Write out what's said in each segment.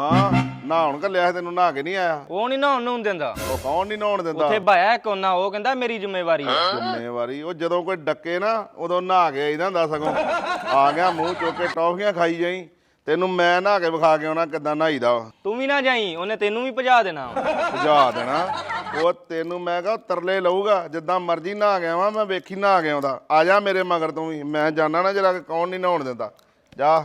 ਹਾਂ ਨਹਾਉਣ ਕੱਲਿਆ ਸੀ ਤੈਨੂੰ ਨਹਾ ਕੇ ਨਹੀਂ ਆਇਆ? ਉਹ ਨਹੀਂ ਨਹਾਉਣ ਨੂੰ ਦਿੰਦਾ। ਉਹ ਕੌਣ ਨਹੀਂ ਨਹਾਉਣ ਦਿੰਦਾ? ਉੱਥੇ ਭਾਇਆ ਕੋਨਾ ਉਹ ਕਹਿੰਦਾ ਮੇਰੀ ਜ਼ਿੰਮੇਵਾਰੀ ਹੈ ਜ਼ਿੰਮੇਵਾਰੀ? ਉਹ ਜਦੋਂ ਕੋਈ ਡੱਕੇ ਨਾ ਉਦੋਂ ਨਹਾ ਕੇ ਆਈਦਾ ਹੁੰਦਾ ਸਗੋਂ। ਆ ਗਿਆ ਮੂੰਹ ਚੁੱਕ ਕੇ ਟੌਫੀਆਂ ਖਾਈ ਜਾਈ। ਤੈਨੂੰ ਮੈਂ ਨਹਾ ਕੇ ਵਿਖਾ ਕੇ ਆਉਣਾ ਕਿੱਦਾਂ ਨਹਾਈਦਾ ਵਾ। ਤੂੰ ਵੀ ਨਾ ਜਾਈ ਉਹਨੇ ਤੈਨੂੰ ਵੀ ਭਜਾ ਦੇਣਾ। ਭਜਾ ਦੇਣਾ। ਉਹ ਤੈਨੂੰ ਮੈਂ ਕਹਾਂ ਤਰਲੇ ਲਊਗਾ ਜਿੱਦਾਂ ਮਰਜ਼ੀ ਨਹਾ ਗਿਆ ਵਾਂ ਮੈਂ ਵੇਖੀ ਨਹਾ ਗਿਆ ਉਹਦਾ ਆ ਜਾ ਮੇਰੇ ਮਗਰ ਤੂੰ ਵੀ। ਮੈਂ ਜਾਣਾ ਨਾ ਜਰਾ ਕੌਣ ਨਹੀਂ ਨਹਾਉਣ ਦਿੰਦਾ। ਜਾ।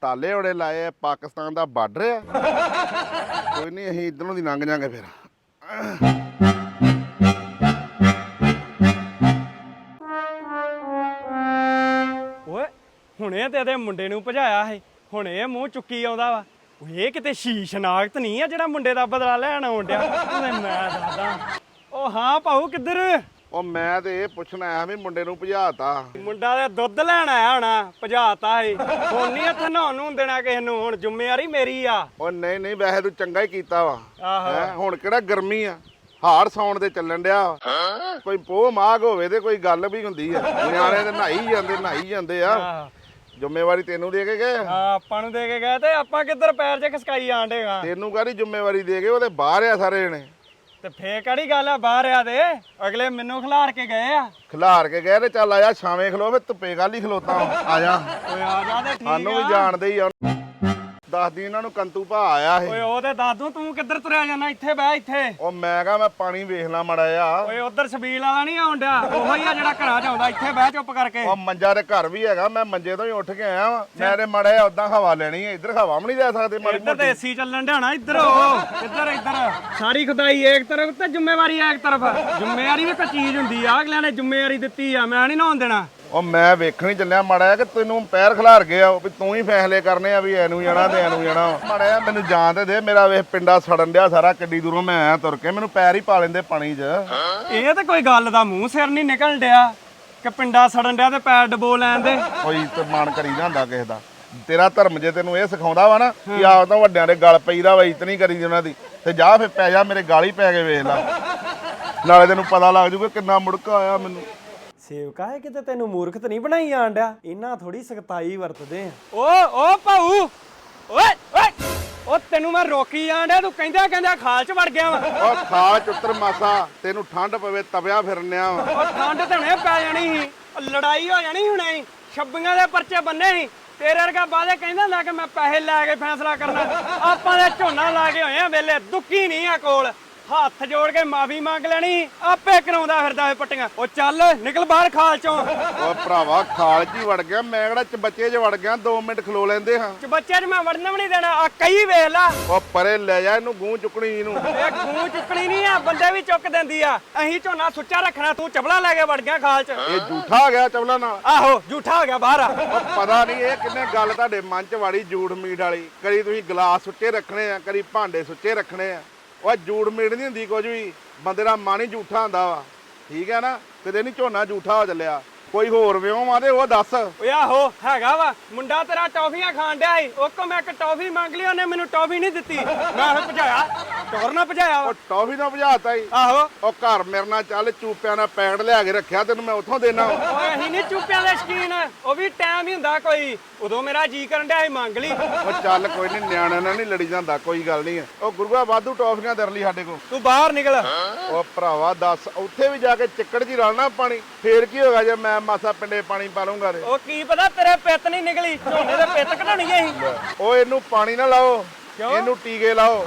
ਤਾਲੇ ਬੜੇ ਲਾਏ ਆ, ਪਾਕਿਸਤਾਨ ਦਾ ਬਾਰਡਰ ਆ। ਕੋਈ ਨਹੀਂ, ਅਸੀਂ ਇਧਰੋਂ ਦੀ ਲੰਘ ਜਾਾਂਗੇ ਫਿਰ। ਓਏ, ਹੁਣੇ ਤੇ ਇਹਦੇ ਮੁੰਡੇ ਨੂੰ ਭਜਾਇਆ ਸੀ। ਹੁਣ ਇਹ ਮੂੰਹ ਚੁੱਕੀ ਆਉਂਦਾ ਵਾ। ਇਹ ਕਿਤੇ ਸ਼ੀਸ਼ ਨਾਗਤ ਨਹੀਂ ਆ ਜਿਹੜਾ ਮੁੰਡੇ ਦਾ ਬਦਲਾ ਲੈਣ ਆਉਣ ਡਿਆ। ਮੈਂ ਦੱਸਦਾ। ਉਹ ਹਾਂ, ਭਾਊ, ਕਿੱਧਰ? ਉਹ ਮੈਂ ਤੇ ਇਹ ਪੁੱਛਣਾ ਆਇਆ ਵੀ ਮੁੰਡੇ ਨੂੰ ਭਜਾਤਾ। ਮੁੰਡਾ ਦੇ ਦੁੱਧ ਲੈਣ ਆਇਆ ਹੋਣਾ ਭਜਾਤਾ ਸੀ। ਹੁਣ ਨਹੀਂ ਇੱਥੇ ਨਹਾਉਣ ਨੂੰ ਦੇਣਾ ਕਿਸੇ ਨੂੰ ਹੁਣ ਜ਼ਿੰਮੇਵਾਰੀ ਮੇਰੀ ਆ। ਉਹ ਨਹੀਂ ਨਹੀਂ ਵੈਸੇ ਤੂੰ ਚੰਗਾ ਹੀ ਕੀਤਾ ਵਾ। ਆਹੋ। ਹੈਂ, ਹੁਣ ਕਿਹੜਾ ਗਰਮੀ ਆ? ਹਾੜ ਸੌਣ ਦੇ ਚੱਲਣ ਡਿਆ ਵਾ। ਕੋਈ ਪੋਹ ਮਾਗ ਹੋਵੇ ਤੇ ਕੋਈ ਗੱਲ ਵੀ ਹੁੰਦੀ ਆ। ਨਿਆਣੇ ਤੇ ਨਹਾਈ ਜਾਂਦੇ ਨਹਾਈ ਜਾਂਦੇ ਆ। ਆਹ। ਜ਼ਿੰਮੇਵਾਰੀ ਤੈਨੂੰ ਦੇ ਕੇ ਗਏ? ਆ। ਹਾਂ, ਆਪਾਂ ਨੂੰ ਦੇ ਕੇ ਗਏ ਤੇ ਆਪਾਂ ਕਿੱਧਰ ਪੈਰ 'ਚ ਖਸਕਾਈ ਆਂਡੇਗਾ ਤੈਨੂੰ ਕਾਹਦੀ ਜ਼ਿੰਮੇਵਾਰੀ ਦੇ ਗਏ ਉਹਦੇ ਬਾਹਰ ਆ ਸਾਰੇ ਜਣੇ। ਤੇ ਫੇਰ ਕਿਹੜੀ ਗੱਲ ਆ ਬਾਹਰ ਆ ਦੇ? ਅਗਲੇ ਮੈਨੂੰ ਖਿਲਾਰ ਕੇ ਗਏ ਆ। ਖਿਲਾਰ ਕੇ ਗਏ ਤੇ ਚੱਲ ਆਇਆ ਛਾਵੇਂ ਖਲੋ ਫੇ ਧੁੱਪੇ ਗੱਲ ਹੀ ਖਲੋਤਾ ਵਾਂ। ਆ ਜਾ। ਓਏ ਆ ਜਾ ਤੇ ਠੀਕ ਸਾਨੂੰ ਵੀ ਆ। ਜਾਣਦੇ ਹੀ ਆ। ਦੱਸਦੀ ਇਹਨਾਂ ਨੂੰ ਕੰਤੂ ਭਾ ਆਇਆ ਓਏ ਇਹ ਉਹ ਤੇ ਦਾਦੂ ਤੂੰ ਕਿੱਧਰ ਤੁਰਿਆ ਜਾਣਾ? ਇੱਥੇ ਬਹਿ ਇੱਥੇ। ਉਹ ਮੈਂ ਕਹਾ ਮੈਂ ਪਾਣੀ ਵੇਖ ਲਾ ਮੜਾ ਆ ਓਏ ਉਧਰ ਸਬੀਲ ਵਾਲਾ ਨਹੀਂ ਡਿਆ। ਉਹੋ ਹੀ ਆ ਜਿਹੜਾ ਘਰਾਂ 'ਚ ਆਉਂਦਾ ਇੱਥੇ ਬਹਿ ਚੁੱਪ ਕਰਕੇ। ਉਹ ਮੰਜਾ ਦੇ ਘਰ ਵੀ ਹੈਗਾ ਮੈਂ ਮੰਜੇ ਤੋਂ ਹੀ ਉੱਠ ਕੇ ਆਇਆ ਵਾਂ। ਮੈਂ ਤੇ ਮੜਾ ਆ ਉਦਾਂ ਹਵਾ ਲੈਣੀ ਹੈ ਇੱਧਰ ਹਵਾ ਵੀ ਨਹੀਂ ਲੈ ਸਕਦੇ ਮਾੜੀ ਇੱਧਰ ਤੇ ਏਸੀ ਚੱਲਣ ਡਿਆ ਨਾ ਇੱਧਰ ਹੋ ਇੱਧਰ ਇੱਧਰ। ਸਾਰੀ ਖੁਦਾਈ ਇੱਕ ਤਰਫ ਤੇ ਜ਼ਿੰਮੇਵਾਰੀ ਇੱਕ ਤਰਫ। ਜ਼ਿੰਮੇਵਾਰੀ ਵੀ ਕੋਈ ਚੀਜ਼ ਹੁੰਦੀ ਆ ਅਗਲਿਆਂ ਨੇ ਜ਼ਿੰਮੇਵਾਰੀ ਦਿੱਤੀ ਆ ਮੈਂ ਨਹੀਂ ਨਹਾਉਣ ਦੇਣਾ। ਉਹ ਮੈਂ ਵੇਖਣ ਹੀ ਚੱਲਿਆ ਮਾੜਾ ਕਿ ਤੈਨੂੰ ਪੈਰ ਖਿਲਾਰ ਗਿਆ ਵੀ ਤੂੰ ਹੀ ਫੈਸਲੇ ਕਰਨੇ ਆ ਵੀ ਐਨੂੰ ਜਾਣਾ ਤੇ ਐਨੂੰ ਜਾਣਾ। ਮਾੜਾ ਮੈਨੂੰ ਜਾਣ ਤੇ ਦੇ ਮੇਰਾ ਵੇਖ ਪਿੰਡਾ ਸੜਨ ਡਿਆ ਸਾਰਾ ਕਿੱਡੀ ਦੂਰੋਂ ਮੈਂ ਆਇਆ ਤੁਰ ਕੇ ਮੈਨੂੰ ਪੈਰ ਹੀ ਪਾ ਲੈਂਦੇ ਪਾਣੀ 'ਚ। ਇਹ ਤੇ ਕੋਈ ਗੱਲ ਦਾ ਮੂੰਹ ਸਿਰ ਨਹੀਂ ਨਿਕਲਣ ਡਿਆ ਕਿ ਪਿੰਡਾ ਸੜਨ ਡਿਆ ਤੇ ਪੈਰ ਡਬੋ ਲੈਣ ਦੇ। ਕੋਈ ਤੇ ਮਾਣ ਕਰੀਦਾ ਹੁੰਦਾ ਕਿਸੇ ਦਾ। ਤੇਰਾ ਧਰਮ ਜੇ ਤੈਨੂੰ ਇਹ ਸਿਖਾਉਂਦਾ ਵਾ ਨਾ ਕਿ ਆਪ ਤਾਂ ਵੱਡਿਆਂ ਦੇ ਗਲ ਪਈਦਾ ਵਾ ਇਤਨੀ ਕਰੀ ਉਹਨਾਂ ਦੀ ਤੇ ਜਾ ਫਿਰ ਪੈ ਜਾ ਮੇਰੇ ਗਾਲ ਹੀ ਪੈ ਕੇ ਵੇਖ ਲੈ। ਨਾਲੇ ਤੈਨੂੰ ਪਤਾ ਲੱਗ ਜੂਗਾ ਕਿੰਨਾ ਮੁੜਕਾ ਆਇਆ ਮੈਨੂੰ। ਸੇਵਕਾ ਹੈ ਕਿਤੇ ਤੈਨੂੰ ਮੂਰਖ ਤੇ ਨਹੀਂ ਬਣਾਈ ਆਂਡਿਆ ਇਹਨਾਂ ਥੋੜੀ ਸਖਤਾਈ ਵਰਤਦੇ ਆ। ਓ ਓ ਭਾਊ! ਓਏ ਓਏ! ਓ ਤੈਨੂੰ ਮੈਂ ਰੋਕੀ ਆਂਡਿਆ ਤੂੰ ਕਹਿੰਦਾ ਕਹਿੰਦਾ ਖਾਲ ਚ ਵੜ ਗਿਆ ਵਾ। ਉਹ ਖਾ ਚੁੱਤਰ ਮਾਸਾ ਤੈਨੂੰ ਠੰਡ ਪਵੇ ਤਵਿਆ ਫਿਰਨਿਆ ਵਾ। ਓ ਠੰਡ ਤੇ ਹੁਣੇ ਪੈ ਜਾਣੀ ਸੀ। ਓ ਲੜਾਈ ਹੋ ਜਾਣੀ ਹੁਣੇ ਹੀ। ਛੱਬੀਆਂ ਦੇ ਪਰਚੇ ਬੰਨੇ ਸੀ। ਤੇਰੇ ਵਰਗਾ ਬਾਦੇ ਕਹਿੰਦਾ ਲੈ ਕੇ ਮੈਂ ਪੈਸੇ ਲੈ ਕੇ ਫੈਸਲਾ ਕਰਨਾ। ਆਪਾਂ ਦੇ ਝੋਨਾ ਲਾ ਕੇ ਹੋਏ ਆ ਵੇਲੇ ਦੁੱਕੀ ਨਹੀਂ ਆ ਕੋਲ। ਹੱਥ ਜੋੜ ਕੇ ਮਾਫੀ ਮੰਗ ਲੈਣੀ ਆਪੇ ਕਰਾਉਂਦਾ ਫਿਰਦਾ ਏ ਪੱਟੀਆਂ। ਓ ਚੱਲ ਨਿਕਲ ਬਾਹਰ ਖਾਲ ਚੋਂ। ਉਹ ਭਰਾਵਾ ਖਾਲ 'ਚ ਹੀ ਵੜ ਗਿਆ ਮੈਂ ਕਿਹੜਾ ਚ ਬੱਚੇ 'ਚ ਵੜ ਗਿਆ 2 ਮਿੰਟ ਖਲੋ ਲੈਂਦੇ ਹਾਂ। ਚ ਬੱਚੇ ਨੂੰ ਮੈਂ ਵੜਨ ਵੀ ਨਹੀਂ ਦੇਣਾ ਆ ਕਈ ਵੇਖ ਲਾ। ਉਹ ਪਰੇ ਲੈ ਜਾ ਇਹਨੂੰ ਗੂੰ ਚੁੱਕਣੀ ਇਹਨੂੰ। ਇਹ ਗੂੰ ਚੁੱਕਣੀ ਨਹੀਂ ਆ ਬੰਦੇ ਵੀ ਚੁੱਕ ਦਿੰਦੀ ਆ। ਅਹੀਂ ਝੋਨਾ ਸੁੱਚਾ ਰੱਖਣਾ ਤੂੰ ਚਪਲਾ ਲੈ ਕੇ ਵੜ ਗਿਆ ਖਾਲ ਚ। ਇਹ ਝੂਠਾ ਆ ਗਿਆ ਚਵਲਾ ਨਾਲ। ਆਹੋ ਝੂਠਾ ਹੋ ਗਿਆ ਬਾਹਰ ਆ। ਉਹ ਪਤਾ ਨਹੀਂ ਇਹ ਕਿੰਨੇ ਗੱਲ ਤੁਹਾਡੇ ਮਨ 'ਚ ਵਾੜੀ ਜੂੜ ਮੀਟ ਵਾਲੀ। ਕਰੀ ਤੁਸੀਂ ਗਲਾਸ ਸੁੱਚੇ ਰੱਖਣੇ ਆ ਕਰੀ ਭਾਂਡੇ ਸੁੱਚੇ ਰੱਖਣੇ ਆ। ਉਹ ਜੂੜ ਮੀਟ ਨਹੀਂ ਹੁੰਦੀ ਕੁਝ ਵੀ। ਬੰਦੇ ਦਾ ਮਨ ਹੀ ਝੂਠਾ ਹੁੰਦਾ ਵਾ। ਠੀਕ ਹੈ ਨਾ? ਕਦੇ ਨਹੀਂ ਝੋਨਾ ਝੂਠਾ ਹੋ ਚੱਲਿਆ। ਕੋਈ ਹੋਰ ਵਿਉਂ ਆ ਤੇ ਉਹ ਦੱਸ। ਓਏ ਆਹੋ ਹੈਗਾ ਵਾ। ਮੁੰਡਾ ਤੇਰਾ ਟੌਫੀਆਂ ਖਾਣ ਡਿਆ ਸੀ। ਉਹ ਕੋ ਮੈਂ ਇੱਕ ਟੌਫੀ ਮੰਗ ਲਈ ਉਹਨੇ ਮੈਨੂੰ ਟੌਫੀ ਨਹੀਂ ਦਿੱਤੀ। ਮੈਂ ਫਿਰ ਭਜਾਇਆ। ਟੋਰ ਨਾ ਭਜਾਇਆ ਵਾ। ਉਹ ਟੌਫੀ ਨਾਲ ਭਜਾਤਾ ਹੀ ਆਹੋ। ਉਹ ਘਰ ਮੇਰੇ ਨਾਲ ਚੱਲ ਚੂਪਿਆਂ ਨਾਲ ਪੈਕਟ ਲਿਆ ਕੇ ਰੱਖਿਆ ਤੈਨੂੰ ਮੈਂ ਉੱਥੋਂ ਦੇਣਾ। ਓਏ ਅਸੀਂ ਨਹੀਂ ਚੁੱਪਿਆਂ ਦੇ ਸ਼ਕੀਨ। ਉਹ ਵੀ ਟਾਈਮ ਹੀ ਹੁੰਦਾ ਕੋਈ। ਉਦੋਂ ਮੇਰਾ ਜੀ ਕਰਨ ਡਿਆ ਸੀ ਮੰਗ ਲਈ। ਉਹ ਚੱਲ ਕੋਈ ਨਹੀਂ ਨਿਆਣਿਆਂ ਨਾਲ ਨਹੀਂ ਲੜੀ ਜਾਂਦਾ ਕੋਈ ਗੱਲ ਨਹੀਂ ਉਹ ਗੁਰੂਆ ਵਾਧੂ ਟੌਫੀਆਂ ਦਰ ਲਈ ਸਾਡੇ ਕੋਲ। ਤੂੰ ਬਾਹਰ ਨਿਕਲ। ਉਹ ਭਰਾਵਾ ਦੱਸ ਉੱਥੇ ਵੀ ਜਾ ਕੇ ਚਿੱਕੜ ਹੀ ਰਲਣਾ ਪਾਣੀ। ਫੇਰ ਕੀ ਹੋਗਾ ਜੇ ਮੈਂ ਮਾਸਾ ਪਿੰਡੇ ਪਾਣੀ ਪਾ ਲੂੰਗਾ ਤੇ। ਉਹ ਕੀ ਪਤਾ ਤੇਰੇ ਪਿੱਤ ਨਹੀਂ ਨਿਕਲੀ ਝੋਨੇ ਦੇ ਪਿੱਤ ਕਢਾਉਣੀ ਸੀ ਉਹ ਇਹਨੂੰ ਪਾਣੀ ਨਾ ਲਾਓ ਇਹਨੂੰ ਟੀਕੇ ਲਾਓ।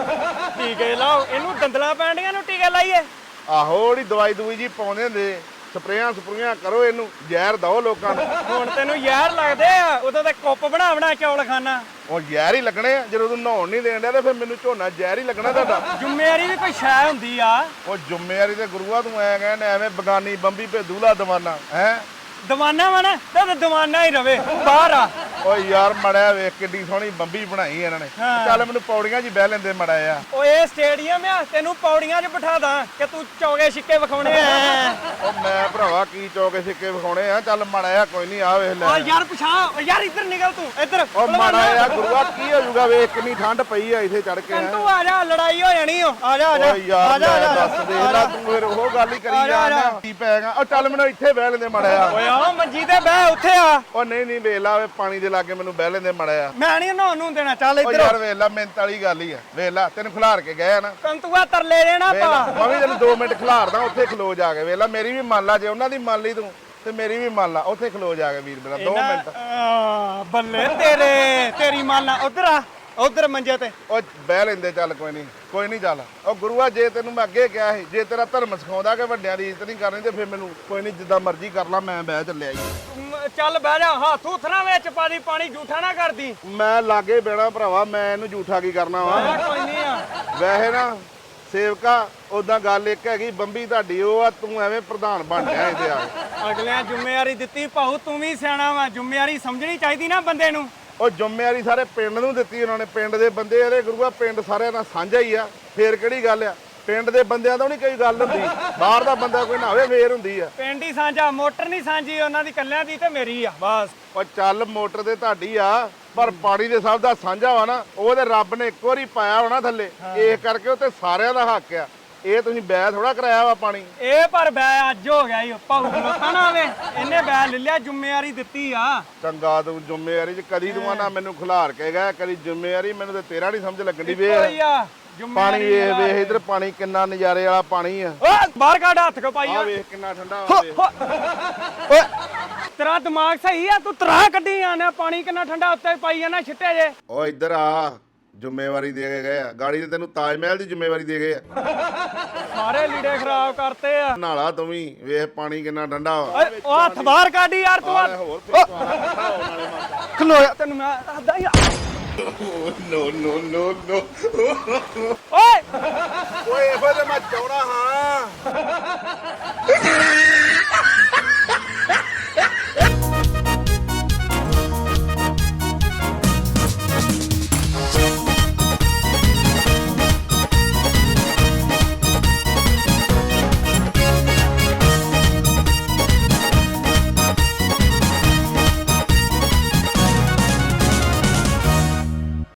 ਟੀਕੇ ਲਾਓ ਇਹਨੂੰ ਦੰਦਲਾਂ ਪੈਣੀਆਂ ਨੂੰ ਟੀਕੇ ਲਾਈਏ। ਆਹੋ ਜਿਹੜੀ ਦਵਾਈ ਦੂਈ ਜੀ ਪਾਉਂਦੇ ਹੁੰਦੇ ਸਪਰੇਆਂ ਸਪਰੂਆਂ ਕਰੋ ਇਹਨੂੰ ਜ਼ਹਿਰ ਦਓ ਲੋਕਾਂ ਨੂੰ। ਹੁਣ ਤੈਨੂੰ ਯਾਰ ਲੱਗਦੇ ਆ ਉਦੋਂ ਤੇ ਕੁੱਪ ਬਣਾ ਬਣਾ ਚੌਲ ਖਾਣਾ ਉਹ ਜ਼ਹਿਰ ਹੀ ਲੱਗਣੇ ਆ ਜਦੋਂ ਤੂੰ ਨਹਾਉਣ ਨਹੀਂ ਦੇਣ ਡਿਆ ਤੇ ਫਿਰ ਮੈਨੂੰ ਝੋਨਾ ਜ਼ਹਿਰ ਹੀ ਲੱਗਣਾ ਤੁਹਾਡਾ। ਜ਼ਿੰਮੇਵਾਰੀ ਵੀ ਕੋਈ ਸ਼ੈ ਹੁੰਦੀ ਆ। ਉਹ ਜ਼ਿੰਮੇਵਾਰੀ ਤੇ ਗੁਰੂਆ ਤੂੰ ਐ ਕਹਿੰਦਾ ਐਵੇਂ ਬਗਾਨੀ ਬੰਬੀ ਭੇਦੂਲਾ ਦਵਾਨਾ ਹੈ? ਦਵਾਨਾ ਵਾ ਨਾ ਤੇ ਦਵਾਨਾ ਹੀ ਰਵੇ ਬਾਹਰ ਆ। ਓ ਯਾਰ ਮੜਿਆ ਵੇਖ ਕਿੱਡੀ ਸੋਹਣੀ ਬੰਬੀ ਬਣਾਈ ਇਹਨਾਂ ਨੇ। ਚੱਲ ਮੈਨੂੰ ਪੌੜੀਆਂ 'ਚ ਹੀ ਬਹਿ ਲੈਂਦੇ ਮੜਾ ਆ। ਓਏ ਸਟੇਡੀਅਮ ਆ ਤੈਨੂੰ ਪੌੜੀਆਂ 'ਚ ਬਿਠਾ ਦਾਂ ਕਿ ਤੂੰ ਚੌਗੇ ਛਿੱਕੇ ਵਿਖਾਉਣੇ ਆ। ਉਹ ਮੈਂ ਭਰਾਵਾ ਕੀ ਚੌਕੇ ਸਿੱਕੇ ਵਿਖਾਉਣੇ ਆ? ਚੱਲ ਮੜਾ ਆ ਕੋਈ ਨਹੀਂ ਆ ਵੇਖ ਲੈ। ਓ ਯਾਰ ਪਛਾ ਓ ਯਾਰ ਇੱਧਰ ਨਿਕਲ ਤੂੰ ਇੱਧਰ। ਉਹ ਮਾੜਾ ਆ ਗੁਰੂਆ ਕੀ ਹੋ ਜਾਊਗਾ ਵੇਖ ਕਿੰਨੀ ਠੰਡ ਪਈ ਆ ਇੱਥੇ ਚੜ ਕੇ ਹੈਂ। ਤੂੰ ਆ ਜਾ ਲੜਾਈ ਹੋ ਜਾਣੀ ਓ। ਆ ਜਾ ਆ ਜਾ ਓਏ ਯਾਰ ਆ ਜਾ ਆ ਲੈ ਜਾ। ਦੱਸ ਦੇ ਲੈ ਤੂੰ ਫਿਰ ਉਹ ਗੱਲ ਹੀ ਕਰੀ ਜਾ। ਕੀ ਪੈਗਾ ਉਹ ਚੱਲ ਮੈਨੂੰ ਇੱਥੇ ਬਹਿ ਲੈਂਦੇ ਮੜਾ ਆ ਓਏ ਜਾ ਮੰਜੀ ਤੇ ਬਹਿ ਉੱਥੇ ਆ। ਉਹ ਨਹੀਂ ਨਹੀਂ ਵੇਖ ਲਾ ਵੇ ਪਾਣੀ ਦੇ ਲਾਗੇ ਮੈਨੂੰ ਬਹਿ ਲੈਂਦੇ ਮੜਿਆ ਮੈਂ ਨਹੀਂ ਨਹਾਉਣ ਨੂੰ ਦੇਣਾ ਚੱਲ ਉਹ ਇੱਧਰ। ਯਾਰ ਵੇਖ ਲਾ ਮਿੰਟ ਵਾਲੀ ਗੱਲ ਹੀ ਆ। ਵੇਖ ਲਾ ਤੈਨੂੰ ਖਿਲਾਰ ਕੇ ਗਏ ਆ ਨਾ। ਕੰਤੂਆ ਤਰਲੇ ਦੇਣਾ ਵੇਖ ਲਾ ਪਾ ਮੈਂ ਵੀ ਤੈਨੂੰ 2 ਮਿੰਟ ਖਿਲਾਰਦਾ ਉੱਥੇ ਖਲੋ ਜਾ ਕੇ। ਵੇਖ ਲਾ ਮੇਰੀ ਵੀ ਮੰਨ ਲਾ ਜੇ ਉਹਨਾਂ ਦੀ ਮੰਨ ਲਈ ਤੂੰ ਤੇ ਮੇਰੀ ਵੀ ਮੰਨ ਲਾ ਉੱਥੇ ਖਲੋ ਜਾ ਕੇ ਵੀਰ ਮੇਰਾ 2 ਮਿੰਟ। ਆ, ਬੱਲੇ ਤੇਰੇ ਤੇਰੀ ਮਾਲਾ ਉਧਰ ਆ। ਉਧਰ ਮੰਜੇ ਤੇ। ਉਹ ਬਹਿ ਲੈਂਦੇ ਚੱਲ ਕੋਈ ਨਹੀਂ ਕੋਈ ਨਹੀਂ ਚੱਲ। ਉਹ ਗੁਰੂਆ ਜੇ ਤੈਨੂੰ ਮੈਂ ਅੱਗੇ ਕਿਹਾ ਸੀ ਜੇ ਤੇਰਾ ਧਰਮ ਸਿਖਾਉਂਦਾ ਕਿ ਵੱਡਿਆਂ ਦੀ ਇੱਜ਼ਤ ਨਹੀਂ ਕਰਨੀ ਤੇ ਫਿਰ ਮੈਨੂੰ ਕੋਈ ਨਹੀਂ ਜਿੱਦਾਂ ਮਰਜ਼ੀ ਕਰ ਲਾ ਮੈਂ ਬਹਿ ਚੱਲਿਆ ਜੀ। ਮ- ਚੱਲ ਬਹਿ ਜਾ ਹੱਥ ਉਥਰਾ ਵਿੱਚ ਪਾ ਦੀ ਪਾਣੀ ਝੂਠਾ ਨਾ ਕਰਦੀ। ਮੈਂ ਲਾਗੇ ਬਹਿਣਾ ਭਰਾਵਾ ਮੈਂ ਇਹਨੂੰ ਝੂਠਾ ਕੀ ਕਰਨਾ ਵਾ? ਕੋਈ ਨਹੀਂ ਆ। ਵੈਸੇ ਨਾ ਸੇਵਕਾ ਉਦਾਂ ਗੱਲ ਇੱਕ ਹੈਗੀ ਬੰਬੀ ਤੁਹਾਡੀ ਉਹ ਆ ਤੂੰ ਐਵੇਂ ਪ੍ਰਧਾਨ ਬਣ ਗਿਆ ਇਹਦੇ ਆ। ਅਗਲਿਆਂ ਜ਼ਿੰਮੇਵਾਰੀ ਦਿੱਤੀ ਭਾਉ ਤੂੰ ਵੀ ਸਿਆਣਾ ਵਾ ਜ਼ਿੰਮੇਵਾਰੀ ਸਮਝਣੀ ਚਾਹੀਦੀ ਨਾ ਬੰਦੇ ਨੂੰ। ਉਹ ਜ਼ਿੰਮੇਵਾਰੀ ਸਾਰੇ ਪਿੰਡ ਨੂੰ ਦਿੱਤੀ ਉਹਨਾਂ ਨੇ ਪਿੰਡ ਦੇ ਬੰਦੇ ਇਹਦੇ ਗੁਰੂਆ ਪਿੰਡ ਸਾਰਿਆਂ ਨਾਲ ਸਾਂਝਾ ਹੀ ਆ ਫੇਰ ਕਿਹੜੀ ਗੱਲ ਆ? ਪਿੰਡ ਦੇ ਬੰਦਿਆਂ ਤੋਂ ਨਹੀਂ ਕੋਈ ਗੱਲ ਹੁੰਦੀ ਬਾਹਰ ਦਾ ਬੰਦਾ ਕੋਈ ਨਾ ਹੋਵੇ ਫੇਰ ਹੁੰਦੀ ਆ। ਪਿੰਡ ਹੀ ਸਾਂਝਾ ਮੋਟਰ ਨਹੀਂ ਸਾਂਝੀ ਉਹਨਾਂ ਦੀ ਕੱਲਿਆਂ ਦੀ ਤੇ ਮੇਰੀ ਆ ਬਸ। ਉਹ ਚੱਲ ਮੋਟਰ ਤੇ ਤੁਹਾਡੀ ਆ ਪਰ ਪਾਣੀ ਦੇ ਸਭ ਦਾ ਸਾਂਝਾ ਵਾ ਨਾ ਉਹ ਤੇ ਰੱਬ ਨੇ ਇੱਕ ਵਾਰੀ ਪਾਇਆ ਹੋਣਾ ਥੱਲੇ ਇਹ ਕਰਕੇ ਉਹ ਤੇ ਸਾਰਿਆਂ ਦਾ ਹੱਕ ਆ। ਇਹ ਤੁਸੀਂ ਬੈ ਥੋੜਾ ਕਰਾਇਆ ਵਾ ਪਾਣੀ? ਇਹ ਪਰ ਬੈ ਅੱਜ ਹੋ ਗਿਆ ਈ ਭਾਉ ਨਾ ਆਵੇ। ਇਹਨੇ ਬੈ ਲੈ ਲਿਆ ਜ਼ਿੰਮੇਵਾਰੀ ਦਿੱਤੀ ਆ। ਚੰਗਾ ਤੂੰ ਜ਼ਿੰਮੇਵਾਰੀ ਚ ਕਦੀ ਤੂੰ ਨਾ ਮੈਨੂੰ ਖਿਲਾਰ ਕੇ ਗਿਆ ਕਦੀ ਜ਼ਿੰਮੇਵਾਰੀ ਮੈਨੂੰ ਤੇ ਤੇਰਾ ਨਹੀਂ ਸਮਝ ਲੱਗਣੀ ਵੇ ਕੋਈ ਆ ਪਾਣੀ ਵੇਖ ਵੇਖ ਇਧਰ ਪਾਣੀ ਕਿੰਨਾ ਨਜ਼ਾਰੇ ਵਾਲਾ ਪਾਣੀ ਆ। ਓ ਬਾਹਰ ਕੱਢ ਹੱਥ ਕੋ ਪਾਈ ਆ? ਵੇਖ ਕਿੰਨਾ ਠੰਡਾ ਵਾ। ਓਏ ਤੇਰਾ ਦਿਮਾਗ ਸਹੀ ਆ ਤੂੰ ਤਰਾ ਕੱਢੀ ਆਣਾ ਪਾਣੀ ਕਿੰਨਾ ਠੰਡਾ ਉੱਤੇ ਪਾਈ ਜਾਣਾ ਛਿੱਟੇ ਜੇ। ਓ ਇੱਧਰ ਆ। ਜ਼ਿੰਮੇਵਾਰੀ ਦੇ ਕੇ ਗਏ ਆ। ਗਾੜੀ ਤੇ ਤੈਨੂੰ ਤਾਜ ਮਹਿਲ ਦੀ ਜ਼ਿੰਮੇਵਾਰੀ ਦੇ ਗਏ ਆ। ਸਾਰੇ ਲੀੜੇ ਖਰਾਬ ਕਰਤੇ ਆ। ਨਾਲਾ ਤੂੰ ਵੀ ਵੇਖ ਪਾਣੀ ਕਿੰਨਾ ਠੰਡਾ ਵਾ। ਓਏ ਉਹ ਹੱਥ ਬਾਹਰ ਕੱਢ ਯਾਰ ਤੂੰ ਹੋਰ ਖਲੋਇਆ ਤੈਨੂੰ ਮੈਂ ਦੱਸਦਾ ਯਾਰ। ਨੋ ਨੋ ਨੋ ਨੋ। ਓਏ